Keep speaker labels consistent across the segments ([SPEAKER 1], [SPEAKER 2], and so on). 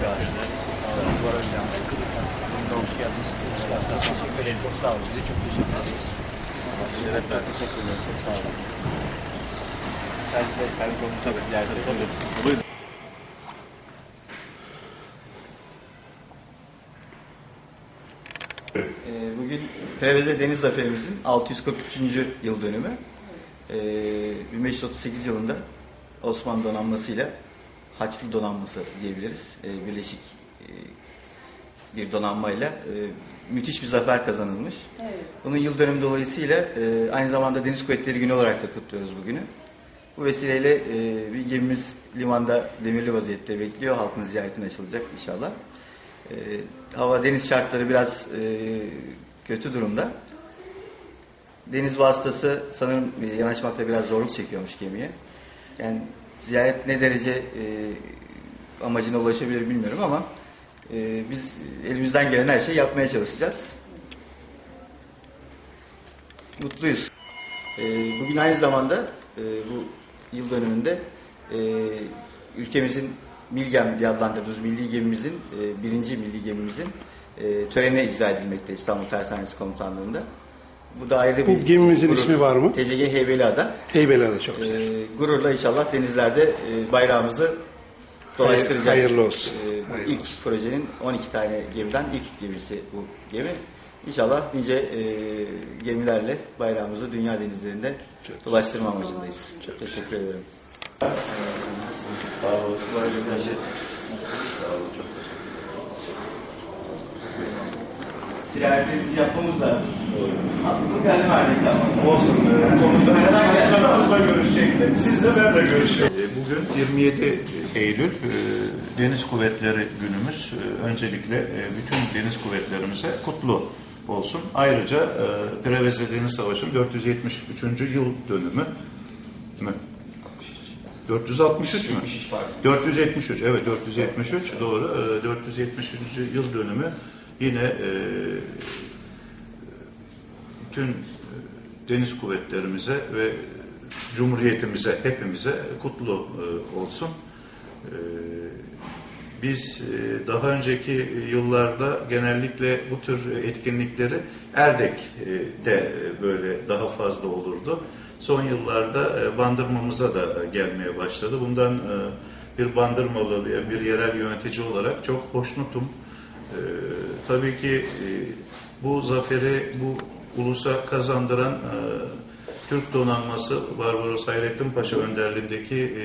[SPEAKER 1] geldiniz. Sıkıntınız var hocam. Çok sağ olun. Size çok teşekkür ederiz.
[SPEAKER 2] Şerefler. Teşekkür ederim. Çok sağ olun. Ee, Bugün Preveze Deniz Zaferimizin 643. yıl dönümü. Ee, 1538 yılında Osmanlı donanmasıyla Haçlı donanması diyebiliriz. Ee, Birleşik e, bir donanmayla e, müthiş bir zafer kazanılmış. Bunun yıl dönümü dolayısıyla e, aynı zamanda Deniz Kuvvetleri Günü olarak da kutluyoruz bugünü. Bu vesileyle e, bir gemimiz limanda demirli vaziyette bekliyor. Halkın ziyaretine açılacak inşallah. E, hava deniz şartları biraz e, kötü durumda. Deniz vasıtası sanırım e, yanaşmakta biraz zorluk çekiyormuş gemiye. Yani ziyaret ne derece e, amacına ulaşabilir bilmiyorum ama e, biz elimizden gelen her şeyi yapmaya çalışacağız. Mutluyuz. E, bugün aynı zamanda e, bu yıl dönümünde e, ülkemizin Milgem diye adlandırdığımız milli gemimizin, e, birinci milli gemimizin e, töreni icra edilmekte İstanbul Tersanesi Komutanlığı'nda. Bu da ayrı
[SPEAKER 3] Bu
[SPEAKER 2] bir
[SPEAKER 3] gemimizin
[SPEAKER 2] gurur.
[SPEAKER 3] ismi var mı?
[SPEAKER 2] TCG Heybeliada.
[SPEAKER 3] Heybeliada çok güzel.
[SPEAKER 2] E, gururla inşallah denizlerde e, bayrağımızı dolaştıracak.
[SPEAKER 3] Hayır- hayırlı olsun.
[SPEAKER 2] E, bu
[SPEAKER 3] Hayırlı
[SPEAKER 2] ilk
[SPEAKER 3] olsun.
[SPEAKER 2] projenin 12 tane gemiden ilk gemisi bu gemi. İnşallah nice e, gemilerle bayrağımızı dünya denizlerinde dolaştırma amacındayız. Teşekkür ederim. Sağ olun. Ziyaretlerimizi yapmamız lazım. Aklımın geldi verdeki ama.
[SPEAKER 4] Olsun. Komutanımızla görüşecektik. Siz de ben de görüşeceğim. Bugün 27 Eylül e, Deniz Kuvvetleri günümüz. E, Öncelikle e, bütün deniz kuvvetlerimize kutlu olsun. Ayrıca e, Preveze Deniz Savaşı'nın 473. yıl dönümü mü? 463 mü? 473 evet 473 doğru. E, 473. yıl dönümü yine e, bütün e, deniz kuvvetlerimize ve cumhuriyetimize, hepimize kutlu e, olsun. E, Biz e, daha önceki yıllarda genellikle bu tür etkinlikleri Erdek'te böyle daha fazla olurdu. Son yıllarda e, bandırmamıza da gelmeye başladı. Bundan e, bir bandırmalı, bir- bir yerel yönetici olarak çok hoşnutum. E, Tabii ki e, bu zaferi bu ulusa kazandıran e, Türk donanması Barbaros Hayrettin Paşa önderliğindeki e,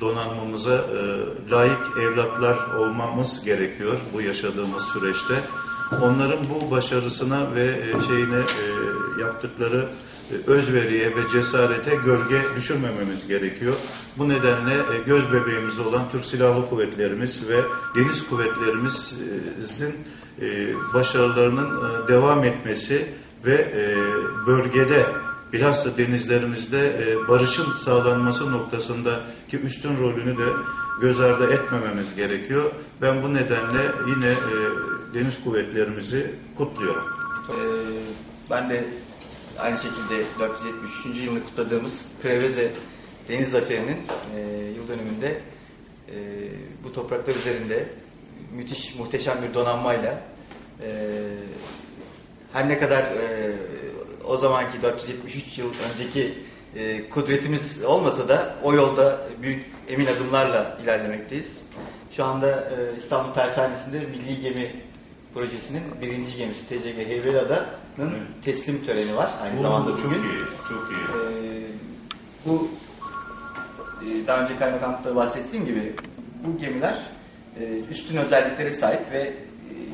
[SPEAKER 4] donanmamıza e, layık evlatlar olmamız gerekiyor bu yaşadığımız süreçte. Onların bu başarısına ve e, şeyine e, yaptıkları e, özveriye ve cesarete gölge düşürmememiz gerekiyor. Bu nedenle göz bebeğimiz olan Türk Silahlı Kuvvetlerimiz ve Deniz Kuvvetlerimizin başarılarının devam etmesi ve bölgede bilhassa denizlerimizde barışın sağlanması noktasındaki üstün rolünü de göz ardı etmememiz gerekiyor. Ben bu nedenle yine deniz kuvvetlerimizi kutluyorum.
[SPEAKER 2] Ee, ben de aynı şekilde 473. yılını kutladığımız Preveze Deniz Zaferi'nin e, yıl dönümünde e, bu topraklar üzerinde müthiş, muhteşem bir donanmayla e, her ne kadar e, o zamanki 473 yıl önceki e, kudretimiz olmasa da o yolda büyük emin adımlarla ilerlemekteyiz. Şu anda e, İstanbul Tersanesi'nde Milli Gemi Projesi'nin birinci gemisi TCG Heybeliada'nın teslim töreni var. Aynı zamanda bugün.
[SPEAKER 4] çok iyi, çok iyi.
[SPEAKER 2] Ee, bu e, daha önce kaymakamlıkta bahsettiğim gibi bu gemiler e, üstün özelliklere sahip ve e,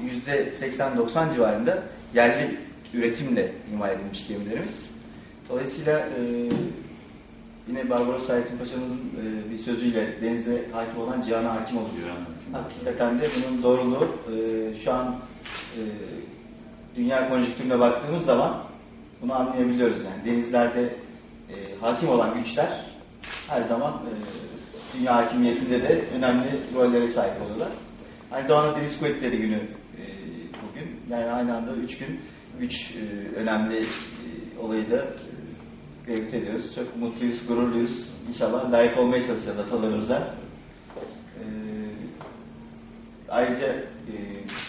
[SPEAKER 2] yüzde 80-90 civarında yerli üretimle imal edilmiş gemilerimiz. Dolayısıyla e, yine Barbaros Hayrettin Paşa'nın e, bir sözüyle denize hakim olan cihana hakim olur. Hakikaten de bunun doğruluğu e, şu an e, dünya konjonktürüne baktığımız zaman bunu anlayabiliyoruz. Yani denizlerde e, hakim olan güçler her zaman e, dünya hakimiyetinde de önemli rollere sahip oluyorlar. Aynı zamanda Deniz Kuvvetleri Günü e, bugün. Yani aynı anda üç gün üç e, önemli e, olayı da tebrik ediyoruz. Çok mutluyuz, gururluyuz. İnşallah layık olmaya çalışacağız atalarımıza. E, ayrıca e,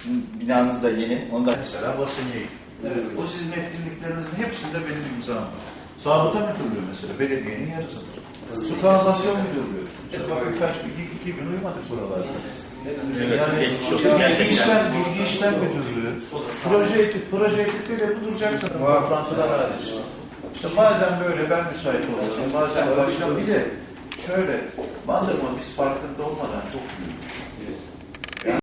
[SPEAKER 2] sizin binanız da yeni. Onu da
[SPEAKER 4] Mesela basın yayın. O sizin etkinliklerinizin hepsinde benim imzam var. Zabıta müdürlüğü mesela belediyenin yarısıdır. Su kanalizasyon müdürlüğü. İşte bakın kaç iki, iki gün uyumadık buralarda.
[SPEAKER 1] Evet,
[SPEAKER 4] yani
[SPEAKER 1] geçmiş olsun
[SPEAKER 4] bilgi
[SPEAKER 1] gerçekten.
[SPEAKER 4] işlem, bilgi işlem müdürlüğü, proje ekip, proje ekipte de duracaksın toplantılar hariç. İşte bazen böyle ben müsait oluyorum, bazen başka bir de şöyle, Bandırma biz farkında olmadan çok büyümüş.